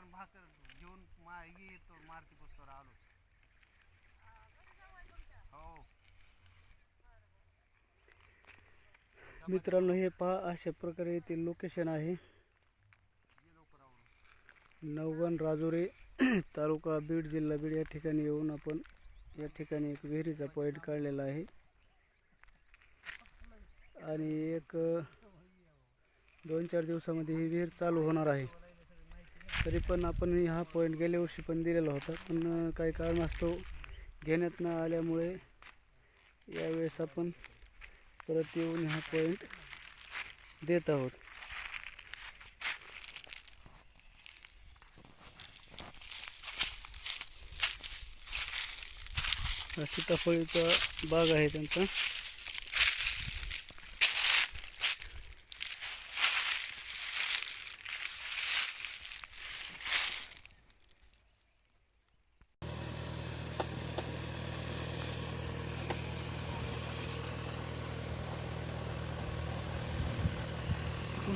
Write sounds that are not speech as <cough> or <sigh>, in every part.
जाऊन भाकर घेऊन मा येतो मारती पुस्तवर आलो हो. मित्रांनो हे पहा अशा प्रकारे येथील लोकेशन आहे. नवगण राजुरी <clears throat> तालुका बीड जिल्हा बीड या ठिकाणी येऊन आपण या ठिकाणी एक विहिरीचा पॉईंट काढलेला आहे. आणि एक दोन चार दिवसामध्ये ही विहीर चालू होणार आहे. तरी पण आपण हा पॉईंट गेल्या वर्षी पण दिलेला होता. पण काही कारणास्तव घेण्यात न आल्यामुळे यावेळेस आपण परत येऊन हा पॉईंट देत आहोत. सीताफळीचा बाग आहे त्यांचा.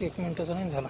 एक मिनटाचा नाही झाला.